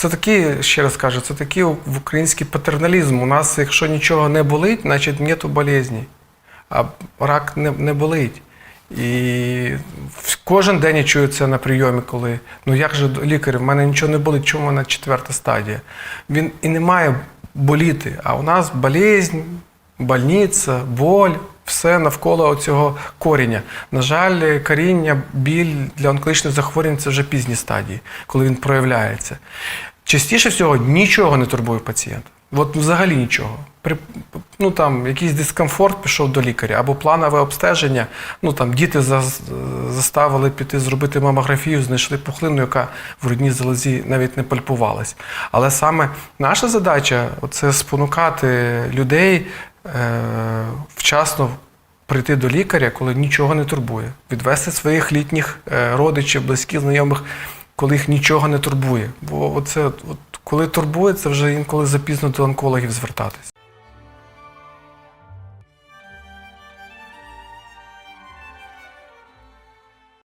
Це такий, ще раз кажу, це такий український патерналізм. У нас, якщо нічого не болить, значить нету болезні. А рак не, не болить. І кожен день я чую це на прийомі, коли ну як же лікар, в мене нічого не болить, чому в мене четверта стадія. Він і не має боліти. А у нас болезнь, больниця, боль, все навколо цього коріння. На жаль, коріння, біль для онкологічних захворювань це вже пізні стадії, коли він проявляється. Частіше всього нічого не турбує пацієнта. От взагалі нічого. При, ну, там, якийсь дискомфорт пішов до лікаря, або планове обстеження. Ну, там, діти зас- заставили піти зробити мамографію, знайшли пухлину, яка в грудній залозі навіть не пальпувалась. Але саме наша задача це спонукати людей е, вчасно прийти до лікаря, коли нічого не турбує, відвести своїх літніх е, родичів, близьких, знайомих, коли їх нічого не турбує. Бо це коли турбує, це вже інколи запізно до онкологів звертатись.